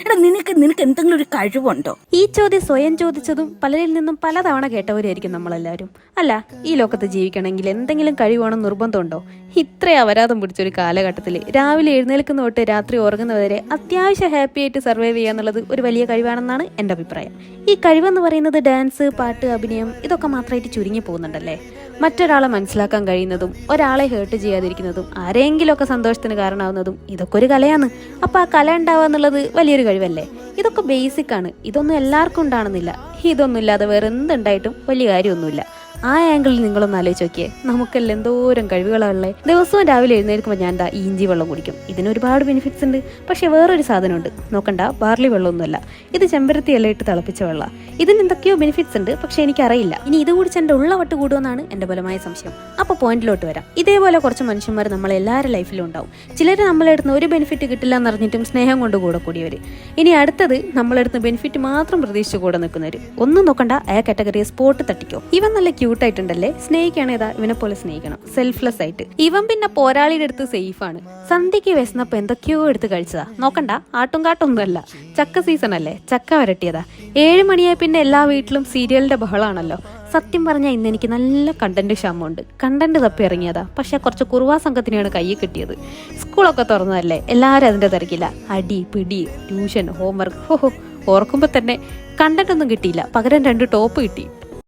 എടാ നിനക്ക് നിനക്ക് എന്തെങ്കിലും ഒരു കഴിവുണ്ടോ? ഈ ചോദ്യം സ്വയം ചോദിച്ചതും പലരിൽ നിന്നും പലതവണ കേട്ടവരായിരിക്കും നമ്മളെല്ലാവരും. അല്ല ഈ ലോകത്ത് ജീവിക്കണമെങ്കിൽ എന്തെങ്കിലും കഴിവാണോ നിർബന്ധമുണ്ടോ? ഇത്ര അപരാധം പിടിച്ചൊരു കാലഘട്ടത്തിൽ രാവിലെ എഴുന്നേൽക്കുന്ന തൊട്ട് രാത്രി ഉറങ്ങുന്നവരെ അത്യാവശ്യം ഹാപ്പി ആയിട്ട് സർവൈവ് ചെയ്യുക എന്നുള്ളത് ഒരു വലിയ കഴിവാണെന്നാണ് എന്റെ അഭിപ്രായം. ഈ കഴിവെന്ന് പറയുന്നത് ഡാൻസ് പാട്ട് അഭിനയം ഇതൊക്കെ മാത്രമായിട്ട് ചുരുങ്ങി പോകുന്നുണ്ടല്ലേ? മറ്റൊരാളെ മനസ്സിലാക്കാൻ കഴിയുന്നതും ഒരാളെ ഹേർട്ട് ചെയ്യാതിരിക്കുന്നതും ആരെങ്കിലുമൊക്കെ സന്തോഷത്തിന് കാരണമാവുന്നതും ഇതൊക്കെ ഒരു കലയാണ്. അപ്പോൾ ആ കല ഉണ്ടാവുക എന്നുള്ളത് വലിയൊരു കഴിവല്ലേ? ഇതൊക്കെ ബേസിക് ആണ്. ഇതൊന്നും എല്ലാവർക്കും ഉണ്ടാണെന്നില്ല ഇതൊന്നും ഇല്ലാതെ വേറെ എന്തുണ്ടായിട്ടും വലിയ കാര്യമൊന്നുമില്ല. ആ ആംഗിളിൽ നിങ്ങളൊന്ന് ആലോചിച്ച് നോക്കിയേ. നമുക്കെല്ലാം എന്തോരം കഴിവുകളുള്ളേ ദിവസവും രാവിലെ എഴുന്നേൽക്കുമ്പോൾ ഞാൻ എന്താ ഇഞ്ചി വെള്ളം കുടിക്കും. ഇതിന് ഒരുപാട് ബെനിഫിറ്റ്സ് ഉണ്ട്. പക്ഷേ വേറൊരു സാധനമുണ്ട്. നോക്കണ്ട ബാർലി വെള്ളമൊന്നുമല്ല. ഇത് ചെമ്പരത്തി ഇല ഇട്ട് തിളപ്പിച്ച വെള്ളം. ഇതിന് എന്തൊക്കെയോ ബെനിഫിറ്റ്സ് ഉണ്ട് പക്ഷേ എനിക്കറിയില്ല. ഇനി ഇത് കുടിച്ച് എന്റെ ഉള്ള വട്ട് കൂടുമെന്നാണ് എന്റെ ബലമായ സംശയം. അപ്പോൾ പോയിന്റിലോട്ട് വരാം. ഇതേപോലെ കുറച്ച് മനുഷ്യന്മാർ നമ്മളെ എല്ലാവരുടെ ലൈഫിലും ഉണ്ടാവും. ചിലർ നമ്മളെടുത്ത് ഒരു ബെനിഫിറ്റ് കിട്ടില്ല എന്നറിഞ്ഞിട്ടും സ്നേഹം കൊണ്ട് കൂടെ കൂടിയവർ ഇനി അടുത്തത് നമ്മളെടുത്ത് ബെനിഫിറ്റ് മാത്രം പ്രതീക്ഷിച്ച് കൂടെ നിൽക്കുന്നവർ ഒന്നും നോക്കണ്ട ആ കാറ്റഗറിയെ സ്പോട്ട് തട്ടിക്കോ. ഇവ നല്ല ആയിട്ടുണ്ടല്ലേ? സ്നേഹിക്കുകയാണ് ഏതാ? ഇവനെ പോലെ സ്നേഹിക്കണം. സെൽഫ്ലെസ് ആയിട്ട്. ഇവൻ പിന്നെ പോരാളിയുടെ അടുത്ത് സേഫ് ആണ്. സന്ധ്യയ്ക്ക് വിശന്നപ്പോ എന്തൊക്കെയോ എടുത്ത് കഴിച്ചതാ. നോക്കണ്ട ആട്ടും കാട്ടൊന്നുമല്ല ചക്ക സീസൺ അല്ലേ? ചക്ക വരട്ടിയതാ. ഏഴ് മണിയായി പിന്നെ എല്ലാ വീട്ടിലും സീരിയലിന്റെ ബഹളാണല്ലോ. സത്യം പറഞ്ഞാൽ ഇന്ന് എനിക്ക് നല്ല കണ്ടന്റ് ക്ഷാമമുണ്ട്. കണ്ടന്റ് തപ്പി ഇറങ്ങിയതാ. പക്ഷെ കുറച്ച് കുറുവാ സംഘത്തിനെയാണ് കൈ കിട്ടിയത്. സ്കൂളൊക്കെ തുറന്നതല്ലേ? എല്ലാവരും അതിന്റെ തിരക്കില്ല അടി പിടി ട്യൂഷൻ ഹോംവർക്ക് ഓർക്കുമ്പോ ഓർക്കുമ്പോൾ തന്നെ കണ്ടന്റ് ഒന്നും കിട്ടിയില്ല. പകരം രണ്ട് ടോപ്പ് കിട്ടി.